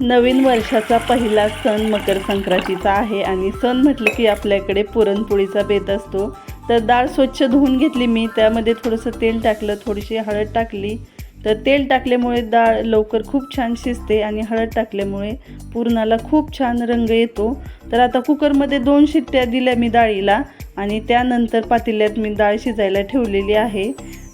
नवीन वर्षाचा पहिला सण मकर संक्रांतीचा आहे आणि सण म्हटलं की आपल्याकडे पुरणपोळीचा बेत असतो. तर डाळ स्वच्छ धुवून घेतली मी त्यामध्ये थोडंसं तेल टाकलं थोडीशी हळद टाकली. तर तेल टाकल्यामुळे डाळ लवकर खूप छान शिजते आणि हळद टाकल्यामुळे पुरणाला खूप छान रंग येतो. तर आता कुकरमध्ये दोन शिट्ट्या दिल्या मी डाळीला आणि त्यानंतर पातेल्यात मी डाळ शिजायला ठेवलेली आहे.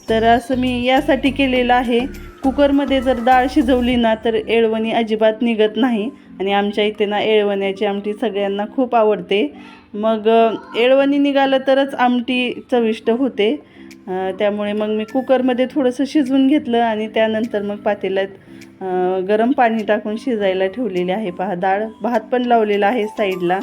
तर असं मी यासाठी केलेलं आहे. कुकरमध्ये जर डाळ शिजवली ना तर एळवणी अजिबात निघत नाही. आणि आमच्या इथे ना एळवण्याची आमटी सगळ्यांना खूप आवडते. मग एळवणी निघालं तरच आमटी चविष्ट होते. त्यामुळे मग मी कुकरमध्ये थोडंसं शिजवून घेतलं आणि त्यानंतर मग पातेल्यात गरम पाणी टाकून शिजायला ठेवलेली आहे. पहा डाळ भात पण लावलेला आहे साईडला.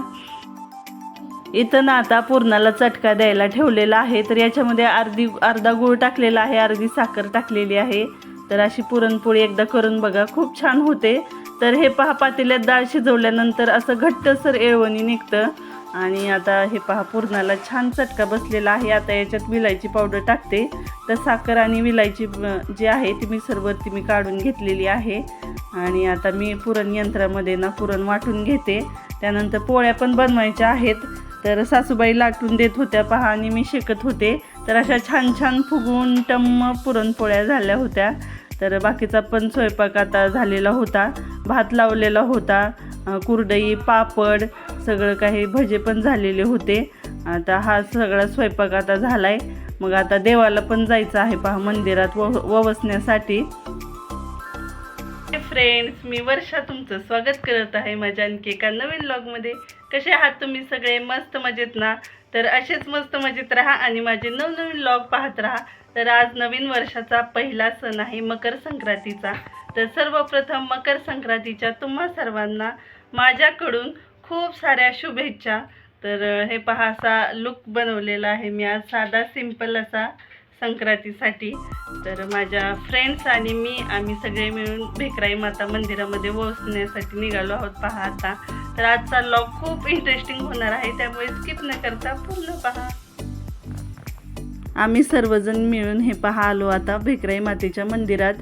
इथं ना आता पूर्णाला चटका द्यायला ठेवलेला आहे. तर याच्यामध्ये अर्धी अर्धा गूळ टाकलेला आहे अर्धी साखर टाकलेली आहे. तर अशी पुरणपोळी एकदा करून बघा. खूप छान होते. तर हे पहा पातेल्यात डाळ शिजवल्यानंतर असं घट्टसर एळवणी निघतं. आणि आता हे पहा पुरणाला छान चटका बसलेला आहे. आता याच्यात विलायची पावडर टाकते. तर साखर आणि विलायची जी आहे ती मिक्सरवरती मी काढून घेतलेली आहे. आणि आता मी पुरण यंत्रामध्ये ना पुरण वाटून घेते. त्यानंतर पोळ्या पण बनवायच्या आहेत. तर सासूबाई लाटून देत होत्या पहा आणि मी शेकत होते. तर अशा छान छान फुगून टम्म पुरणपोळ्या झाल्या होत्या. तर बाकीचा पण स्वयंपाक आता झालेला होता. भात लावलेला होता कुरडई पापड सगळं काही भजे पण झालेले होते. आता हा सगळा स्वयंपाक आता झाला आहे मग आता देवाला पण जायचं आहे पहा मंदिरात व वसण्यासाठी फ्रेंड्स मी वर्षा तुमचं स्वागत करत आहे माझ्या आणखी एका नवीन ब्लॉगमध्ये कसे आहात तुम्ही सगळे? मस्त मजेत ना? तर असेच मस्त मजेत राहा आणि माझे नवनवीन ब्लॉग पाहत राहा. तर आज नवीन वर्षाचा पहिला सण आहे मकर संक्रांतीचा. तर सर्वप्रथम मकर संक्रांतीच्या तुम्हा सर्वांना माझ्याकडून खूप साऱ्या शुभेच्छा. तर हे पहा असा लुक बनवलेला आहे मी. आज साधा सिंपल असा संक्रांतीसाठी. तर माझ्या फ्रेंड्स आणि मी आम्ही सगळे मिळून भेकराई माता मंदिरामध्ये वसण्यासाठी निघालो आहोत पहा आता. तर आजचा लॉग खूप इंटरेस्टिंग होणार आहे त्यामुळे स्किप न करता पूर्ण पहा. आम्ही सर्वजण मिळून हे पहा आलो आता भेकराई मातेच्या मंदिरात.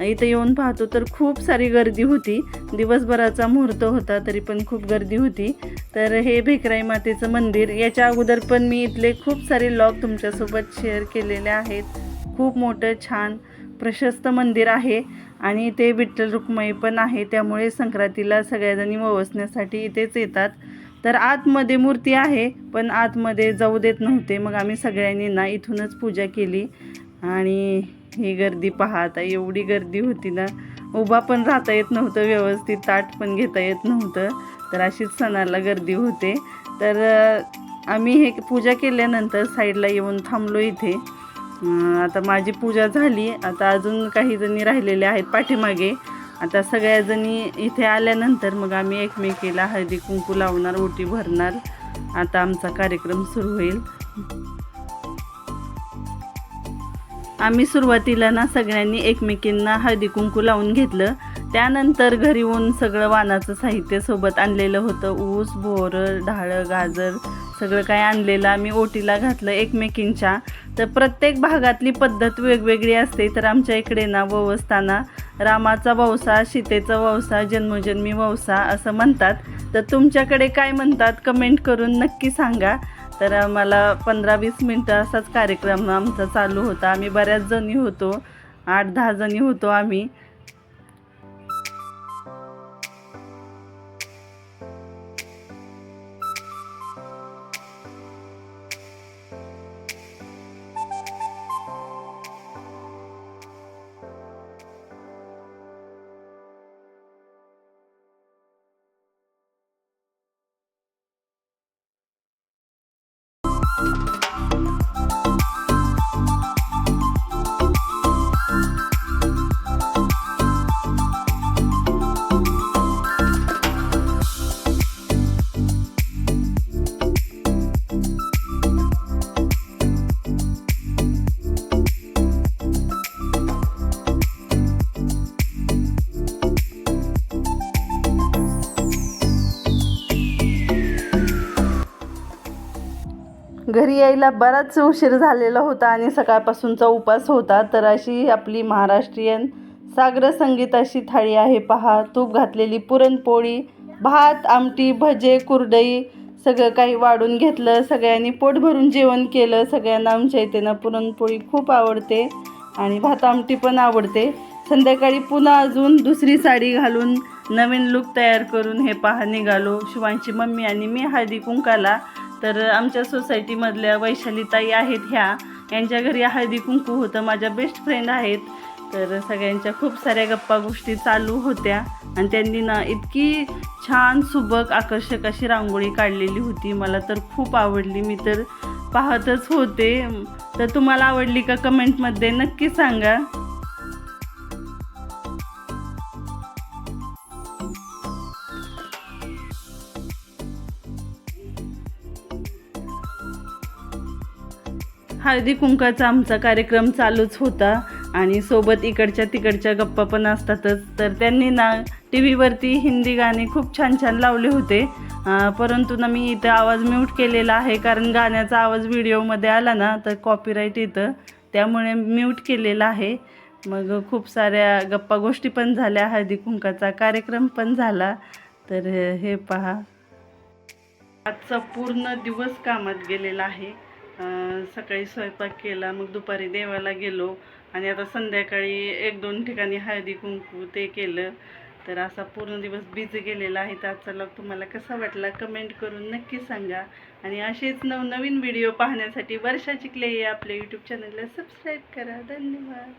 इथं येऊन पाहतो तर खूप सारी गर्दी होती. दिवसभराचा मुहूर्त होता तरी पण खूप गर्दी होती. तर हे भेकराई मातेचं मंदिर याच्या अगोदर पण मी इथले खूप सारे लॉग तुमच्यासोबत शेअर केलेले आहेत. खूप मोठं छान प्रशस्त मंदिर आहे आणि ते विठ्ठल रुक्मयी पण आहे त्यामुळे संक्रांतीला सगळ्याजणी ववसण्यासाठी इथेच येतात. तर आतमध्ये मूर्ती आहे पण आतमध्ये जाऊ देत नव्हते मग आम्ही सगळ्यांनी ना इथूनच पूजा केली. आणि ही गर्दी पहा आता एवढी गर्दी होती ना उभा पण राहता येत नव्हतं व्यवस्थित ताट पण घेता येत नव्हतं. तर अशीच सणाला गर्दी होते. तर आम्ही हे पूजा केल्यानंतर साईडला येऊन थांबलो इथे. आता माझी पूजा झाली. आता अजून काही जणी राहिलेल्या आहेत पाठीमागे. आता सगळ्याजणी इथे आल्यानंतर मग आम्ही एकमेकीला हळदी कुंकू लावणार ओटी भरणार. आता आमचा कार्यक्रम सुरू होईल. आम्ही सुरुवातीला ना सगळ्यांनी एकमेकींना हळदी कुंकू लावून घेतलं. त्यानंतर घरी येऊन सगळं वाणाचं साहित्य सोबत आणलेलं होतं. ऊस बोरं ढाळं गाजर सगळं काय आणलेलं. आम्ही ओटीला घातलं एकमेकींच्या. तर प्रत्येक भागातली पद्धत वेगवेगळी असते. तर आमच्या इकडे ना ववसताना रामाचा वंसा सीतेचा ववसा जन्मजन्मी ववसा असं म्हणतात. तर तुमच्याकडे काय म्हणतात कमेंट करून नक्की सांगा. तर मला पंधरा वीस मिनटं असाच कार्यक्रम आमचा चालू होता. आम्ही बऱ्याच जणी होतो. आठ दहा जणी होतो आम्ही. घरी यायला बराच उशीर झालेला होता आणि सकाळपासूनचा उपास होता. तर अशी आपली महाराष्ट्रीयन सागर संगीत अशी थाळी आहे पहा. तूप घातलेली पुरणपोळी भात आमटी भजे कुरडई सगळं काही वाढून घेतलं. सगळ्यांनी पोट भरून जेवण केलं. सगळ्यांना आमच्या इथे ना पुरणपोळी खूप आवडते आणि भात आमटी पण आवडते. संध्याकाळी पुन्हा अजून दुसरी साडी घालून नवीन लुक तयार करून हे पहा निघालो. शिवांची मम्मी आणि मी हळदी कुंकाला तर आमच्या सोसायटीमधल्या वैशालीताई आहेत ह्या. यांच्या घरी हळदी कुंकू होतं. माझ्या बेस्ट फ्रेंड आहेत. तर सगळ्यांच्या खूप साऱ्या गप्पा गोष्टी चालू होत्या. आणि त्यांनी ना इतकी छान सुबक आकर्षक अशी रांगोळी काढलेली होती. मला तर खूप आवडली. मी तर पाहतच होते. तर तुम्हाला आवडली का? कमेंटमध्ये नक्की सांगा. हळदी कुंकाचा आमचा कार्यक्रम चालूच होता आणि सोबत इकडच्या तिकडच्या गप्पा पण असतातच. तर त्यांनी ना टी व्हीवरती हिंदी गाणे खूप छान छान लावले होते. परंतु ना मी इथं आवाज म्यूट केलेला आहे कारण गाण्याचा आवाज व्हिडिओमध्ये आला ना तर कॉपीराईट येतं त्यामुळे म्यूट केलेला आहे. मग खूप साऱ्या गप्पा गोष्टी पण झाल्या हळदी कुंकाचा कार्यक्रम पण झाला. तर हे पहा. आजचा पूर्ण दिवस कामात गेलेला आहे. सकाळी स्वयंपाक केला मग दुपारी देवाला गेलो आणि आता संध्याकाळी एक दोन ठिकाणी हळदी कुंकू ते केलं. तर असा पूर्ण दिवस बिझी गेलेला आहे. तर आजचा लॉग तुम्हाला कसा वाटला कमेंट करून नक्की सांगा. आणि असेच नवनवीन व्हिडिओ पाहण्यासाठी वर्षा चिकले या आपल्या यूट्यूब चॅनलला सबस्क्राईब करा. धन्यवाद.